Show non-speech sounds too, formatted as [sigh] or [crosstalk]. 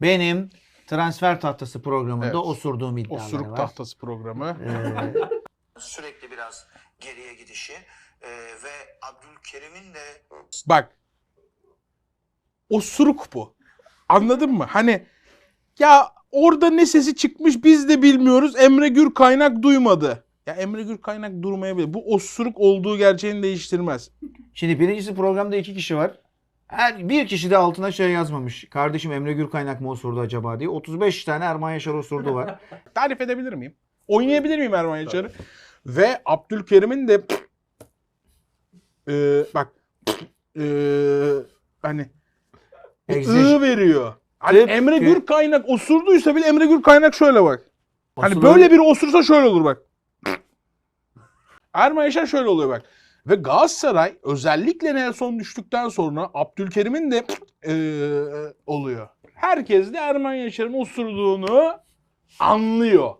Benim transfer tahtası programında Evet. osurduğum iddiaları Osuruk var. tahtası programı. Ee, [laughs] sürekli biraz geriye gidişi e, ve Abdülkerim'in de Bak. Osuruk bu. Anladın mı? Hani ya orada ne sesi çıkmış biz de bilmiyoruz. Emre Gür kaynak duymadı. Ya Emre Gür kaynak durmayabilir. Bu osuruk olduğu gerçeğini değiştirmez. Şimdi birincisi programda iki kişi var. Her bir kişi de altına şey yazmamış. Kardeşim Emre Gürkaynak mı osurdu acaba diye. 35 tane Erman Yaşar osurdu var. [laughs] Tarif edebilir miyim? Oynayabilir miyim Erman Yaşar'ı? Ve Abdülkerim'in de Ee, bak ee, hani bir Egze- ı veriyor. Hani Tıpkı- Emre Gür kaynak osurduysa bile Emre Gür kaynak şöyle bak. Hani böyle biri osursa şöyle olur bak. Erman Yaşar şöyle oluyor bak. Ve Galatasaray özellikle Nelson düştükten sonra Abdülkerim'in de eee, oluyor. Herkes de Erman Yaşar'ın osurduğunu anlıyor.